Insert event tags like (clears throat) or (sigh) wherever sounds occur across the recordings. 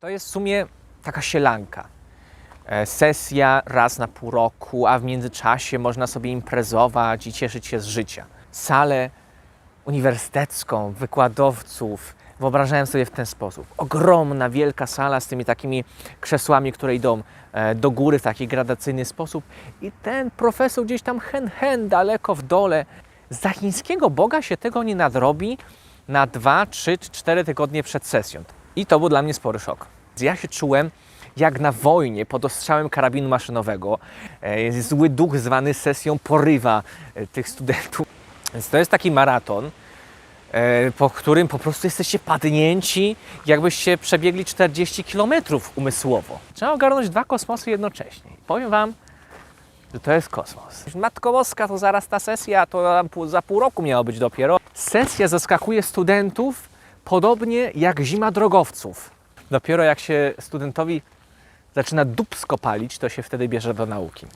To jest w sumie taka sielanka. E, Sesja raz na pół roku, a w międzyczasie można sobie imprezować i cieszyć się z życia. Salę uniwersytecką, wykładowców wyobrażałem sobie w ten sposób. Ogromna, wielka sala z tymi takimi krzesłami, które idą e, do góry w taki gradacyjny sposób i ten profesor gdzieś tam hen, hen, daleko w dole. Za chińskiego Boga się tego nie nadrobi na dwa, trzy cztery tygodnie przed sesją. I to był dla mnie spory szok. Ja się czułem jak na wojnie pod ostrzałem karabinu maszynowego. E, Zły duch zwany sesją porywa e, tych studentów. Więc to jest taki maraton, e, po którym po prostu jesteście padnięci, jakbyście przebiegli 40 km umysłowo. Trzeba ogarnąć dwa kosmosy jednocześnie. Powiem Wam, że to jest kosmos. Matko Boska, to zaraz ta sesja, to za pół- roku miała być dopiero. Sesja zaskakuje studentów podobnie jak zima drogowców. Dopiero jak się studentowi zaczyna dupsko palić, to się wtedy bierze do nauki.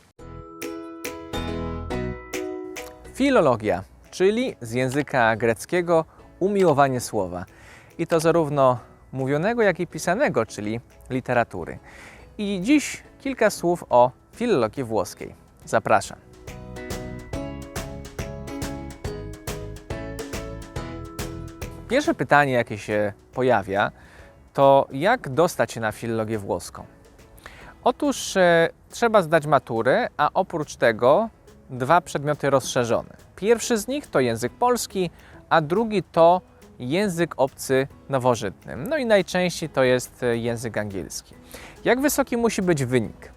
Filologia, czyli z języka greckiego umiłowanie słowa. I to zarówno mówionego, jak i pisanego, czyli literatury. I dziś kilka słów o filologii włoskiej. Zapraszam. Pierwsze pytanie, jakie się pojawia, to jak dostać się na filologię włoską? Otóż e, trzeba zdać maturę, a oprócz tego dwa przedmioty rozszerzone. Pierwszy z nich to język polski, a drugi to język obcy nowożytny. No i najczęściej to jest e, język angielski. Jak wysoki musi być wynik?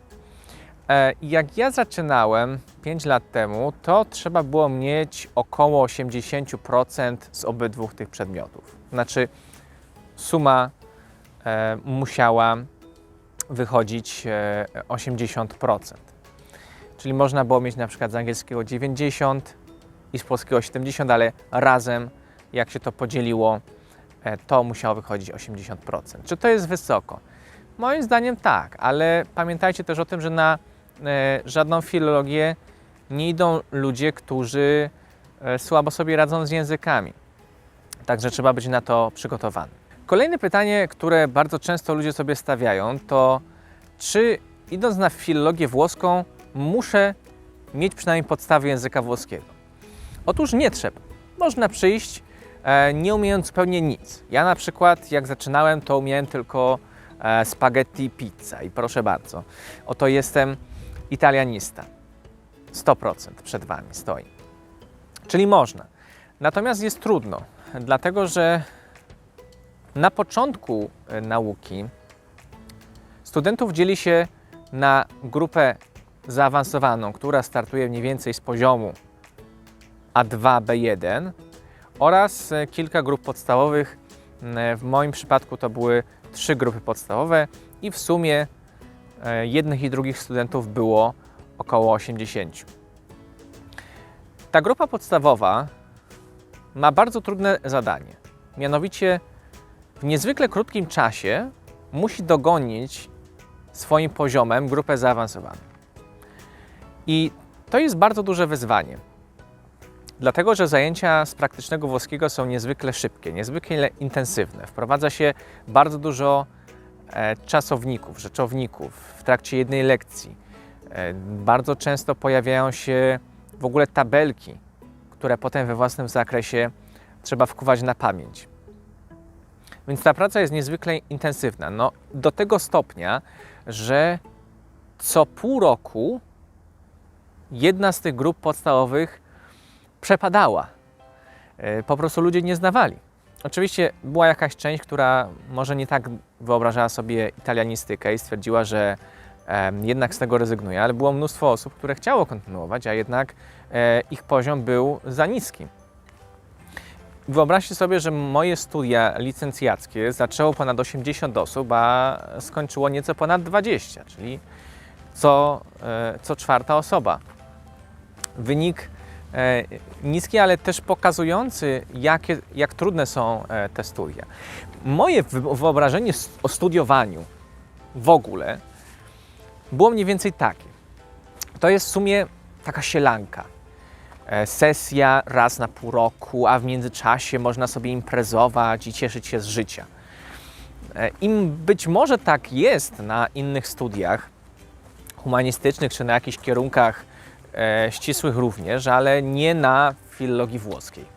E, Jak ja zaczynałem 5 lat temu, to trzeba było mieć około 80% z obydwu tych przedmiotów. Znaczy, suma e, musiała wychodzić e, 80%. Czyli można było mieć na przykład z angielskiego 90 i z polskiego 70, ale razem, jak się to podzieliło, e, to musiało wychodzić 80%. Czy to jest wysoko? Moim zdaniem tak, ale pamiętajcie też o tym, że na e, żadną filologię nie idą ludzie, którzy e, słabo sobie radzą z językami. Także trzeba być na to przygotowany. Kolejne pytanie, które bardzo często ludzie sobie stawiają, to czy idąc na filologię włoską, muszę mieć przynajmniej podstawy języka włoskiego? Otóż nie trzeba. Można przyjść e, nie umiejąc zupełnie nic. Ja na przykład, jak zaczynałem, to umiałem tylko e, spaghetti pizza i proszę bardzo, oto jestem italianista. 100% przed Wami stoi. Czyli można. Natomiast jest trudno, dlatego że na początku e, nauki studentów dzieli się na grupę zaawansowaną, która startuje mniej więcej z poziomu A2, B1 oraz e, kilka grup podstawowych. M, W moim przypadku to były trzy grupy podstawowe i w sumie e, jednych i drugich studentów było około 80. Ta grupa podstawowa ma bardzo trudne zadanie. Mianowicie w niezwykle krótkim czasie musi dogonić swoim poziomem grupę zaawansowaną. I to jest bardzo duże wyzwanie. Dlatego, że zajęcia z praktycznego włoskiego są niezwykle szybkie, niezwykle intensywne. Wprowadza się bardzo dużo e, czasowników, rzeczowników w trakcie jednej lekcji. E, bardzo często pojawiają się w ogóle tabelki, które potem we własnym zakresie trzeba wkuwać na pamięć. Więc ta praca jest niezwykle intensywna. No, do tego stopnia, że co pół roku jedna z tych grup podstawowych przepadała. E, Po prostu ludzie nie znawali. Oczywiście była jakaś część, która może nie tak wyobrażała sobie italianistykę i stwierdziła, że em, jednak z tego rezygnuje, ale było mnóstwo osób, które chciało kontynuować, a jednak e, ich poziom był za niski. Wyobraźcie sobie, że moje studia licencjackie zaczęło ponad 80 osób, a skończyło nieco ponad 20, czyli co, e, co czwarta osoba. Wynik e, niski, ale też pokazujący, jakie, jak trudne są e, te studia. Moje wy- wyobrażenie o studiowaniu w ogóle było mniej więcej takie. To jest w sumie taka sielanka. E, Sesja raz na pół roku, a w międzyczasie można sobie imprezować i cieszyć się z życia. E, Im być może tak jest na innych studiach humanistycznych czy na jakichś kierunkach e, ścisłych również, ale nie na filologii włoskiej.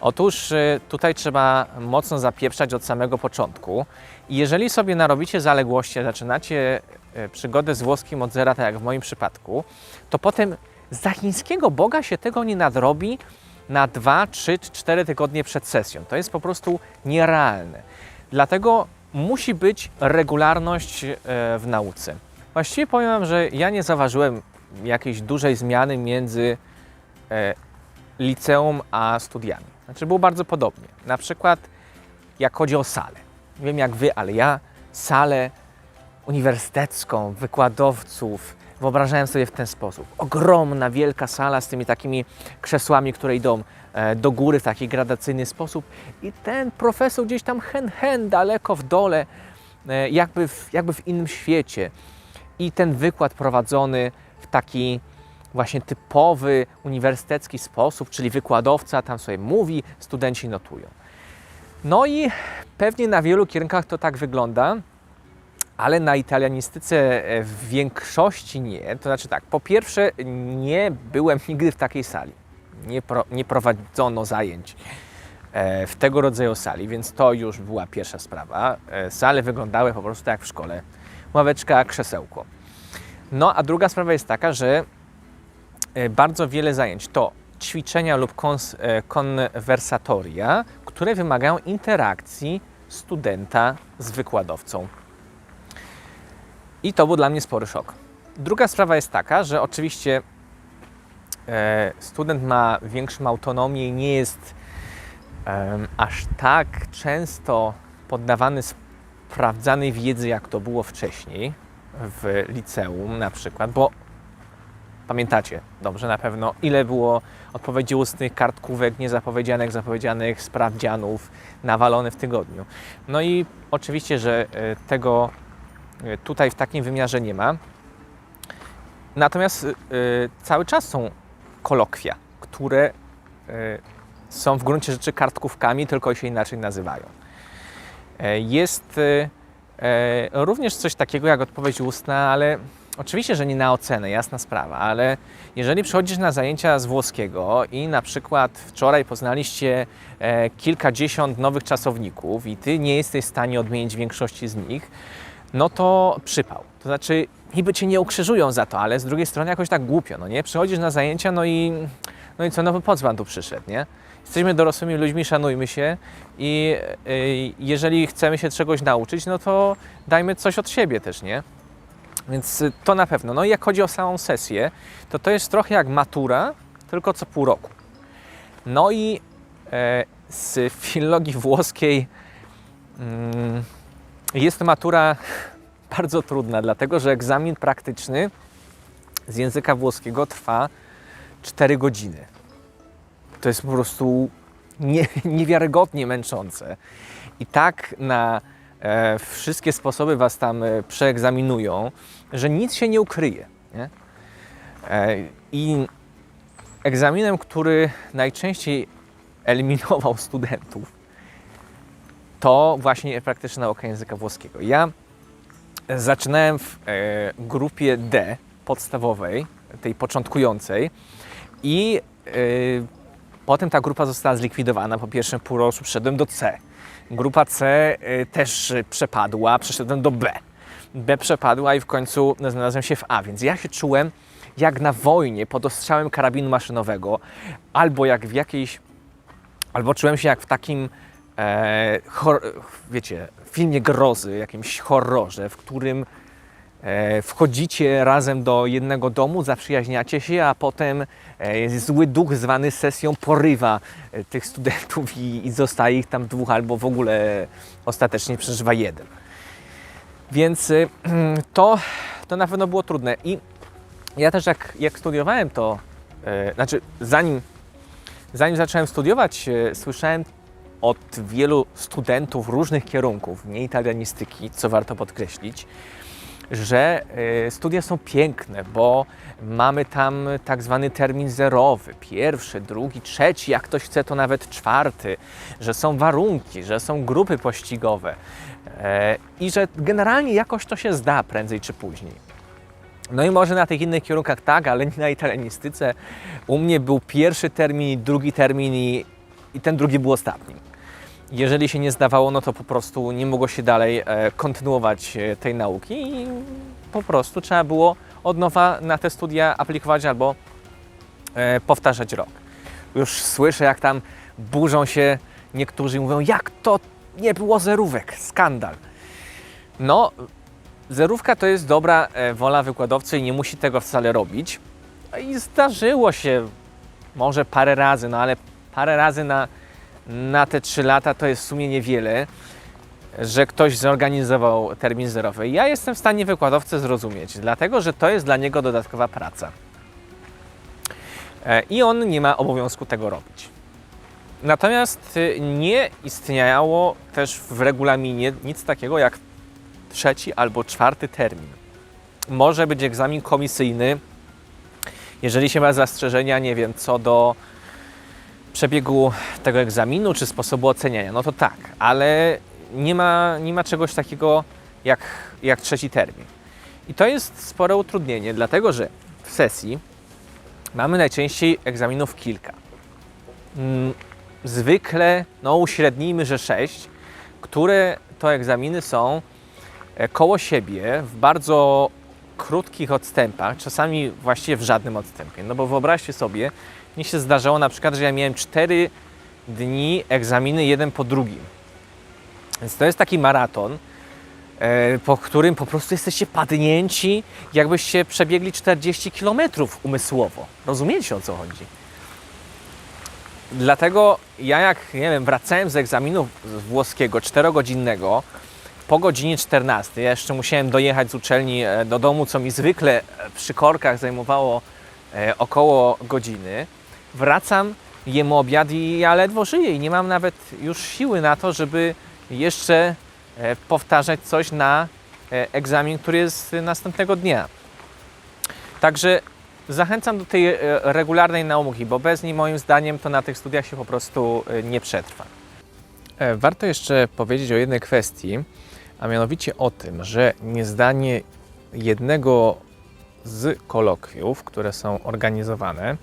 Otóż e, tutaj trzeba mocno zapieprzać od samego początku. I jeżeli sobie narobicie zaległości, zaczynacie e, przygodę z włoskim od zera, tak jak w moim przypadku, to potem za chińskiego Boga się tego nie nadrobi na 2, 3 czy 4 tygodnie przed sesją. To jest po prostu nierealne. Dlatego musi być regularność e, w nauce. Właściwie powiem Wam, że ja nie zauważyłem jakiejś dużej zmiany między e, liceum a studiami. Znaczy było bardzo podobnie. Na przykład jak chodzi o salę. Nie wiem jak Wy, ale ja salę uniwersytecką, wykładowców wyobrażałem sobie w ten sposób. Ogromna, wielka sala z tymi takimi krzesłami, które idą e, do góry w taki gradacyjny sposób i ten profesor gdzieś tam hen, hen, daleko w dole, e, jakby w, jakby w innym świecie. I ten wykład prowadzony w taki właśnie typowy uniwersytecki sposób, czyli wykładowca tam sobie mówi, studenci notują. No i pewnie na wielu kierunkach to tak wygląda, ale na italianistyce e, w większości nie. To znaczy tak, po pierwsze nie byłem nigdy w takiej sali. Nie, pro, nie prowadzono zajęć e, w tego rodzaju sali, więc to już była pierwsza sprawa. E, Sale wyglądały po prostu tak jak w szkole. Ławeczka, krzesełko. No a druga sprawa jest taka, że e, bardzo wiele zajęć to ćwiczenia lub e, konwersatoria, które wymagają interakcji studenta z wykładowcą. I to był dla mnie spory szok. Druga sprawa jest taka, że oczywiście e, student ma większą autonomię i nie jest aż tak często poddawany sprawdzanej wiedzy, jak to było wcześniej w liceum na przykład, bo pamiętacie dobrze na pewno, ile było odpowiedzi ustnych, kartkówek, niezapowiedzianych, zapowiedzianych, sprawdzianów nawalone w tygodniu. No i oczywiście, że e, tego e, tutaj w takim wymiarze nie ma. Natomiast e, cały czas są kolokwia, które są w gruncie rzeczy kartkówkami, tylko się inaczej nazywają. Jest również coś takiego jak odpowiedź ustna, ale oczywiście, że nie na ocenę, jasna sprawa, ale jeżeli przychodzisz na zajęcia z włoskiego i na przykład wczoraj poznaliście e, kilkadziesiąt nowych czasowników i ty nie jesteś w stanie odmienić większości z nich, no to przypał. To znaczy, niby cię nie ukrzyżują za to, ale z drugiej strony jakoś tak głupio, no nie? Przychodzisz na zajęcia, no i, no i co, no po co pan tu przyszedł, nie? Jesteśmy dorosłymi ludźmi, szanujmy się i y, jeżeli chcemy się czegoś nauczyć, no to dajmy coś od siebie też, nie? Więc y, to na pewno. No i jak chodzi o samą sesję, to to jest trochę jak matura, tylko co pół roku. No i e, z filologii włoskiej mm, jest matura (laughs) bardzo trudna, dlatego że egzamin praktyczny z języka włoskiego trwa 4 godziny. To jest po prostu nie, niewiarygodnie męczące. I tak na e, wszystkie sposoby Was tam e, przeegzaminują, że nic się nie ukryje. Nie? E, I egzaminem, który najczęściej eliminował studentów, to właśnie praktyczna nauka języka włoskiego. Ja zaczynałem w e, grupie D podstawowej, tej początkującej i e, potem ta grupa została zlikwidowana. Po pierwszym półroczu przeszedłem do C. Grupa C e, też przepadła, przeszedłem do B. B przepadła i w końcu znalazłem się w A, więc ja się czułem jak na wojnie pod ostrzałem karabinu maszynowego, albo jak w jakiejś, albo czułem się jak w takim e, wiecie, filmie grozy, jakimś horrorze, w którym wchodzicie razem do jednego domu, zaprzyjaźniacie się, a potem e, zły duch zwany sesją porywa e, tych studentów i, i zostaje ich tam dwóch, albo w ogóle ostatecznie przeżywa jeden. Więc (clears throat) to, to na pewno było trudne. I ja też jak, jak studiowałem to, e, znaczy zanim, zanim zacząłem studiować, e, słyszałem od wielu studentów różnych kierunków, nie italianistyki, co warto podkreślić, że e, studia są piękne, bo mamy tam tak zwany termin zerowy, pierwszy, drugi, trzeci, jak ktoś chce to nawet czwarty, że są warunki, że są grupy pościgowe, e, i że generalnie jakoś to się zda prędzej czy później. No i może na tych innych kierunkach tak, ale na italianistyce. U mnie był pierwszy termin, drugi termin i, i ten drugi był ostatni. Jeżeli się nie zdawało, no to po prostu nie mogło się dalej e, kontynuować e, tej nauki i po prostu trzeba było od nowa na te studia aplikować albo e, powtarzać rok. Już słyszę, jak tam burzą się niektórzy i mówią, jak to nie było zerówek, skandal. No, zerówka to jest dobra wola wykładowcy i nie musi tego wcale robić. I zdarzyło się może parę razy, no ale parę razy na, na te trzy lata to jest w sumie niewiele, że ktoś zorganizował termin zerowy. Ja jestem w stanie wykładowcę zrozumieć, dlatego że to jest dla niego dodatkowa praca. E, I on nie ma obowiązku tego robić. Natomiast y, nie istniało też w regulaminie nic takiego jak trzeci albo czwarty termin. Może być egzamin komisyjny, jeżeli się ma zastrzeżenia, nie wiem, co do przebiegu tego egzaminu czy sposobu oceniania, no to tak, ale nie ma, nie ma czegoś takiego jak, jak trzeci termin. I to jest spore utrudnienie, dlatego że w sesji mamy najczęściej egzaminów kilka. Mm, Zwykle, no uśrednijmy, że sześć, które to egzaminy są e, koło siebie w bardzo krótkich odstępach, czasami właściwie w żadnym odstępie. No bo wyobraźcie sobie, mi się zdarzało na przykład, że ja miałem 4 dni egzaminy jeden po drugim. Więc to jest taki maraton, e, po którym po prostu jesteście padnięci, jakbyście przebiegli 40 km umysłowo. Rozumiecie o co chodzi? Dlatego ja jak, nie wiem, wracałem z egzaminu włoskiego czterogodzinnego, po godzinie 14, ja jeszcze musiałem dojechać z uczelni e, do domu, co mi zwykle przy korkach zajmowało e, około godziny. Wracam, jem obiad i ja ledwo żyję i nie mam nawet już siły na to, żeby jeszcze e, powtarzać coś na e, egzamin, który jest następnego dnia. Także zachęcam do tej e, regularnej nauki, bo bez niej moim zdaniem to na tych studiach się po prostu nie przetrwa. Warto jeszcze powiedzieć o jednej kwestii, a mianowicie o tym, że niezdanie jednego z kolokwiów, które są organizowane,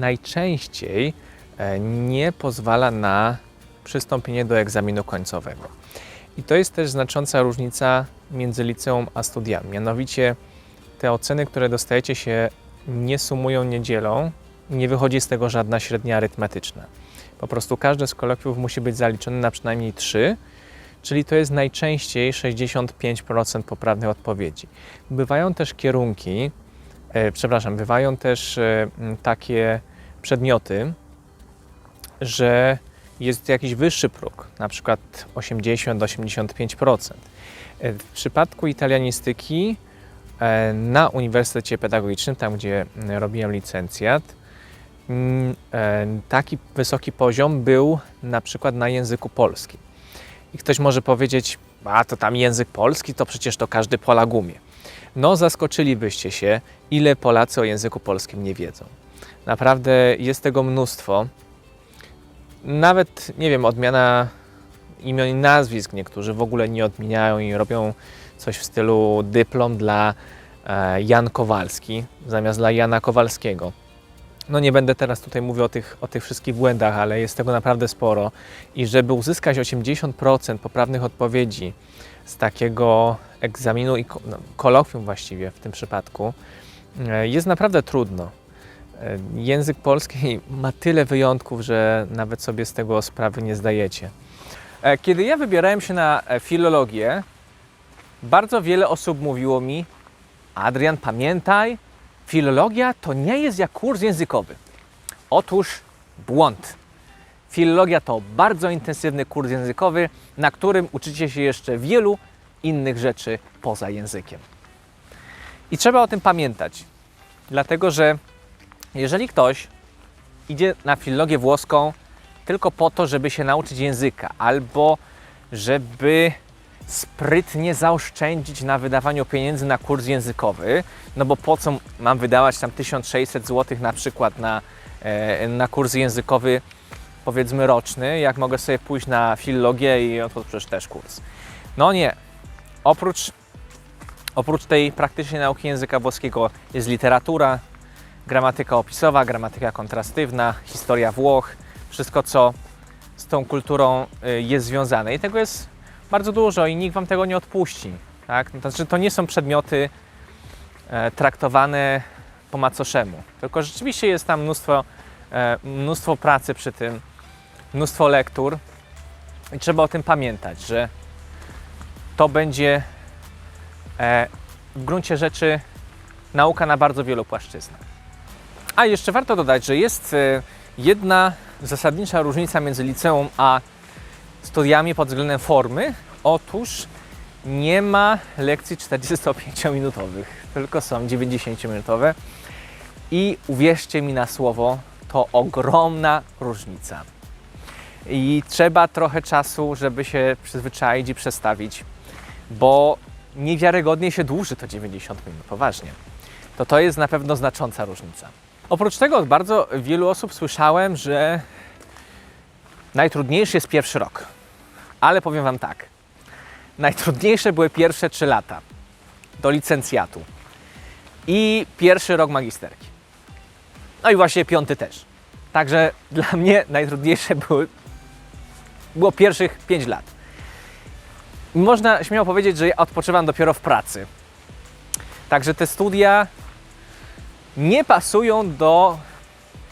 najczęściej e, nie pozwala na przystąpienie do egzaminu końcowego. I to jest też znacząca różnica między liceum a studiami. Mianowicie te oceny, które dostajecie się nie sumują, nie dzielą, nie wychodzi z tego żadna średnia arytmetyczna. Po prostu każde z kolokwiów musi być zaliczone na przynajmniej 3, czyli to jest najczęściej 65% poprawnych odpowiedzi. Bywają też kierunki, e, przepraszam, bywają też e, takie przedmioty, że jest jakiś wyższy próg, na przykład 80-85%. E, W przypadku italianistyki e, na Uniwersytecie Pedagogicznym, tam gdzie m, robiłem licencjat, mm, e, taki wysoki poziom był na przykład na języku polskim. I ktoś może powiedzieć, a to tam język polski, to przecież to każdy Polak umie. No, zaskoczylibyście się, ile Polacy o języku polskim nie wiedzą. Naprawdę jest tego mnóstwo. Nawet, nie wiem, odmiana imion i nazwisk niektórzy w ogóle nie odmieniają i robią coś w stylu dyplom dla e, Jan Kowalski zamiast dla Jana Kowalskiego. No nie będę teraz tutaj mówił o tych, o tych wszystkich błędach, ale jest tego naprawdę sporo. I żeby uzyskać 80% poprawnych odpowiedzi z takiego egzaminu i no, kolokwium właściwie w tym przypadku, e, jest naprawdę trudno. E, Język polski (laughs) ma tyle wyjątków, że nawet sobie z tego sprawy nie zdajecie. E, Kiedy ja wybierałem się na e, filologię, bardzo wiele osób mówiło mi: Adrian, pamiętaj, filologia to nie jest jak kurs językowy. Otóż błąd. Filologia to bardzo intensywny kurs językowy, na którym uczycie się jeszcze wielu innych rzeczy poza językiem. I trzeba o tym pamiętać, dlatego że jeżeli ktoś idzie na filologię włoską tylko po to, żeby się nauczyć języka, albo żeby sprytnie zaoszczędzić na wydawaniu pieniędzy na kurs językowy, no bo po co mam wydawać tam 1600 zł na przykład na, e, na kurs językowy powiedzmy roczny, jak mogę sobie pójść na filologię i to przecież też kurs. No nie. Oprócz, oprócz tej praktycznej nauki języka włoskiego jest literatura, gramatyka opisowa, gramatyka kontrastywna, historia Włoch, wszystko co z tą kulturą y, jest związane. I tego jest bardzo dużo i nikt Wam tego nie odpuści. Tak? No to znaczy, to nie są przedmioty e, traktowane po macoszemu, tylko rzeczywiście jest tam mnóstwo, e, mnóstwo pracy przy tym, mnóstwo lektur i trzeba o tym pamiętać, że to będzie e, w gruncie rzeczy nauka na bardzo wielu płaszczyznach. A jeszcze warto dodać, że jest e, jedna zasadnicza różnica między liceum a studiami pod względem formy. Otóż nie ma lekcji 45-minutowych, tylko są 90-minutowe. I uwierzcie mi na słowo, to ogromna różnica. I trzeba trochę czasu, żeby się przyzwyczaić i przestawić, bo niewiarygodnie się dłuży to 90 minut, poważnie. To to jest na pewno znacząca różnica. Oprócz tego od bardzo wielu osób słyszałem, że najtrudniejszy jest pierwszy rok. Ale powiem Wam tak. Najtrudniejsze były pierwsze trzy lata do licencjatu i pierwszy rok magisterki. No i właśnie piąty też. Także (laughs) dla mnie najtrudniejsze były, było pierwszych 5 lat. Można śmiało powiedzieć, że ja odpoczywam dopiero w pracy. Także te studia nie pasują do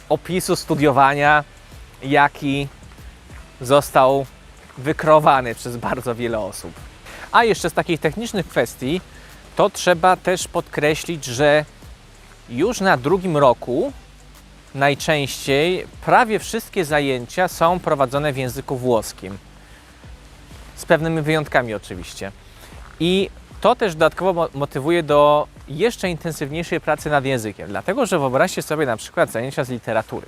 opisu studiowania, jaki został wykreowany przez bardzo wiele osób. A jeszcze z takich technicznych kwestii, to trzeba też podkreślić, że już na drugim roku najczęściej prawie wszystkie zajęcia są prowadzone w języku włoskim. Z pewnymi wyjątkami oczywiście. I to też dodatkowo mo- motywuje do jeszcze intensywniejszej pracy nad językiem, dlatego że wyobraźcie sobie na przykład zajęcia z literatury.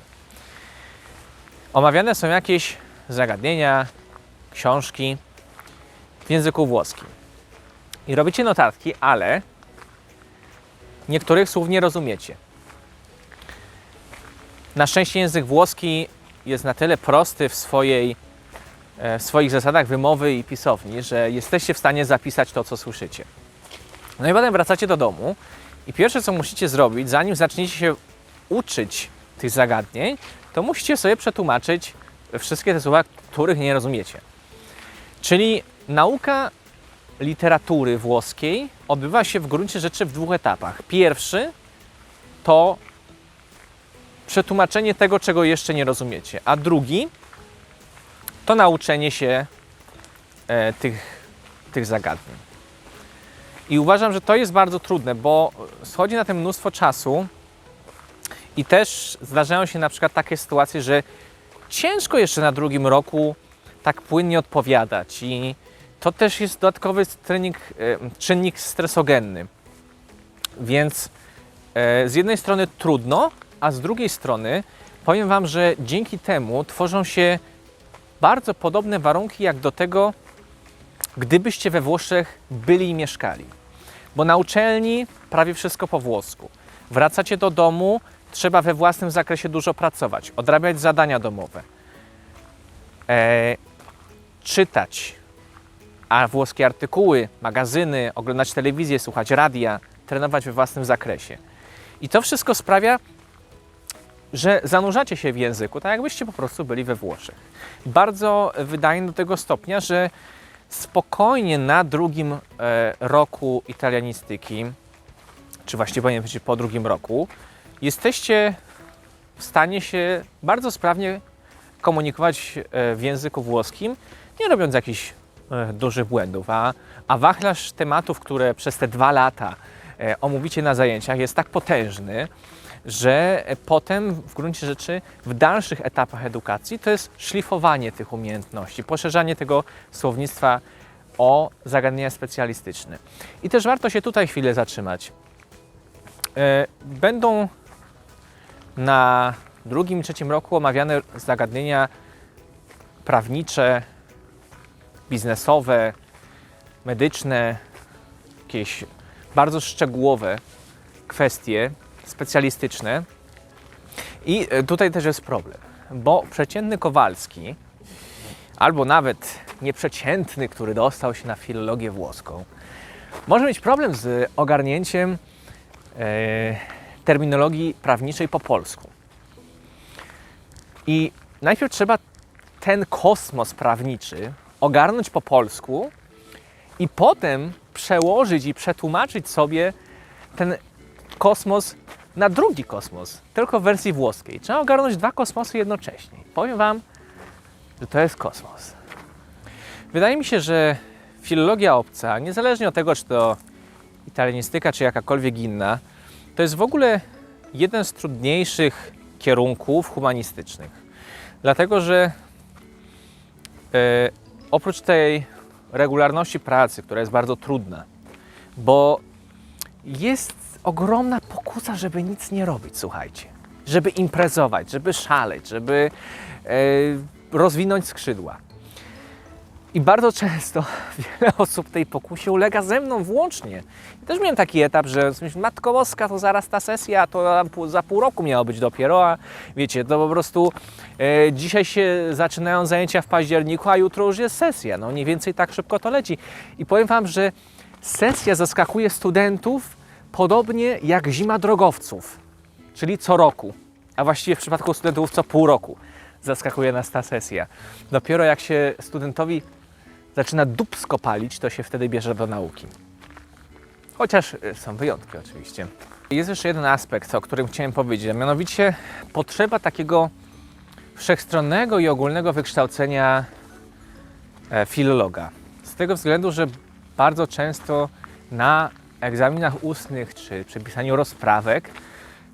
Omawiane są jakieś zagadnienia, książki w języku włoskim. I robicie notatki, ale niektórych słów nie rozumiecie. Na szczęście język włoski jest na tyle prosty w, swojej, e, w swoich zasadach wymowy i pisowni, że jesteście w stanie zapisać to, co słyszycie. No i potem wracacie do domu i pierwsze, co musicie zrobić, zanim zaczniecie się uczyć tych zagadnień, to musicie sobie przetłumaczyć wszystkie te słowa, których nie rozumiecie. Czyli nauka literatury włoskiej odbywa się w gruncie rzeczy w dwóch etapach. Pierwszy to przetłumaczenie tego, czego jeszcze nie rozumiecie, a drugi to nauczenie się e, tych, tych zagadnień. I uważam, że to jest bardzo trudne, bo schodzi na tym mnóstwo czasu i też zdarzają się na przykład takie sytuacje, że ciężko jeszcze na drugim roku tak płynnie odpowiadać i to też jest dodatkowy trening, e, czynnik stresogenny. Więc e, z jednej strony trudno, a z drugiej strony powiem Wam, że dzięki temu tworzą się bardzo podobne warunki jak do tego, gdybyście we Włoszech byli i mieszkali. Bo na uczelni prawie wszystko po włosku. Wracacie do domu, trzeba we własnym zakresie dużo pracować, odrabiać zadania domowe, e, czytać a włoskie artykuły, magazyny, oglądać telewizję, słuchać radia, trenować we własnym zakresie. I to wszystko sprawia, że zanurzacie się w języku, tak jakbyście po prostu byli we Włoszech. Bardzo wydajnie do tego stopnia, że spokojnie na drugim e, roku italianistyki, czy właściwie powinien powiedzieć po drugim roku, jesteście w stanie się bardzo sprawnie komunikować e, w języku włoskim, nie robiąc jakichś e, dużych błędów. A, a wachlarz tematów, które przez te dwa lata omówicie na zajęciach, jest tak potężny, że potem w gruncie rzeczy w dalszych etapach edukacji to jest szlifowanie tych umiejętności, poszerzanie tego słownictwa o zagadnienia specjalistyczne. I też warto się tutaj chwilę zatrzymać. E, Będą na drugim i trzecim roku omawiane zagadnienia prawnicze, biznesowe, medyczne, jakieś bardzo szczegółowe kwestie specjalistyczne. I e, tutaj też jest problem, bo przeciętny Kowalski albo nawet nieprzeciętny, który dostał się na filologię włoską, może mieć problem z ogarnięciem e, terminologii prawniczej po polsku. I najpierw trzeba ten kosmos prawniczy ogarnąć po polsku i potem przełożyć i przetłumaczyć sobie ten kosmos na drugi kosmos, tylko w wersji włoskiej. Trzeba ogarnąć dwa kosmosy jednocześnie. Powiem Wam, że to jest kosmos. Wydaje mi się, że filologia obca, niezależnie od tego, czy to italianistyka, czy jakakolwiek inna, to jest w ogóle jeden z trudniejszych kierunków humanistycznych. Dlatego, że e, oprócz tej regularności pracy, która jest bardzo trudna, bo jest ogromna pokusa, żeby nic nie robić, słuchajcie. Żeby imprezować, żeby szaleć, żeby e, rozwinąć skrzydła. I bardzo często (laughs) wiele osób tej pokusie ulega ze mną włącznie. I też miałem taki etap, że Matko Boska, to zaraz ta sesja, to za pół- za pół roku miało być dopiero, a wiecie, to po prostu e, dzisiaj się zaczynają zajęcia w październiku, a jutro już jest sesja. No mniej więcej tak szybko to leci. I powiem Wam, że sesja zaskakuje studentów podobnie jak zima drogowców, czyli co roku, a właściwie w przypadku studentów co pół roku zaskakuje nas ta sesja. Dopiero jak się studentowi zaczyna dupsko palić, to się wtedy bierze do nauki. Chociaż y, są wyjątki oczywiście. Jest jeszcze jeden aspekt, o którym chciałem powiedzieć, a mianowicie potrzeba takiego wszechstronnego i ogólnego wykształcenia e, filologa. Z tego względu, że bardzo często na egzaminach ustnych czy przy pisaniu rozprawek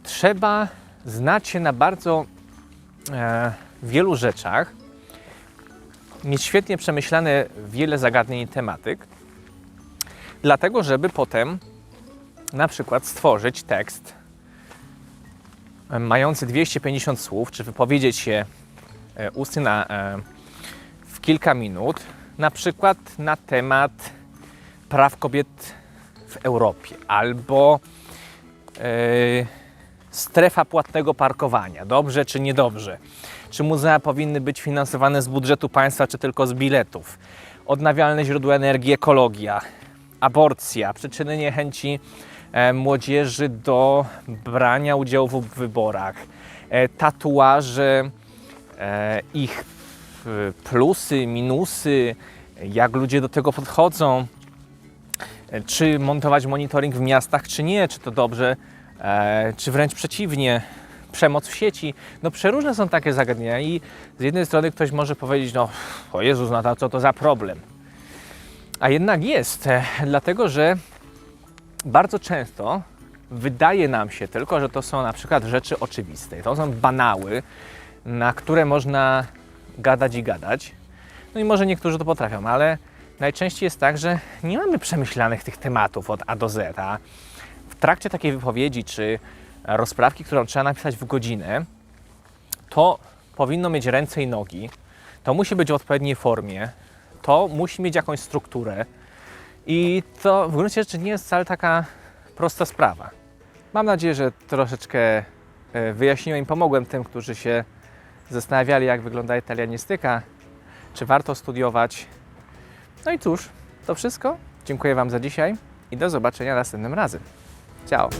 trzeba znać się na bardzo e, wielu rzeczach, mieć świetnie przemyślane wiele zagadnień i tematyk, dlatego żeby potem na przykład stworzyć tekst mający 250 słów, czy wypowiedzieć się e, ustnie na, e, w kilka minut, na przykład na temat praw kobiet w Europie albo e, strefa płatnego parkowania. Dobrze czy niedobrze? Czy muzea powinny być finansowane z budżetu państwa, czy tylko z biletów? Odnawialne źródła energii, ekologia, aborcja, przyczyny niechęci e, młodzieży do brania udziału w wyborach, e, tatuaże, ich plusy, minusy, jak ludzie do tego podchodzą, czy montować monitoring w miastach, czy nie, czy to dobrze, e, czy wręcz przeciwnie, przemoc w sieci. No przeróżne są takie zagadnienia i z jednej strony ktoś może powiedzieć, no o Jezus, no to co to za problem? A jednak jest, e, dlatego że bardzo często wydaje nam się tylko, że to są na przykład rzeczy oczywiste. To są banały, na które można gadać i gadać. No i może niektórzy to potrafią, ale najczęściej jest tak, że nie mamy przemyślanych tych tematów od A do Z. A w trakcie takiej wypowiedzi czy rozprawki, którą trzeba napisać w godzinę, to powinno mieć ręce i nogi, to musi być w odpowiedniej formie, to musi mieć jakąś strukturę i to w gruncie rzeczy nie jest wcale taka prosta sprawa. Mam nadzieję, że troszeczkę e, wyjaśniłem i pomogłem tym, którzy się zastanawiali, jak wygląda italianistyka, czy warto studiować. No i cóż, to wszystko. Dziękuję Wam za dzisiaj i do zobaczenia następnym razem. Ciao!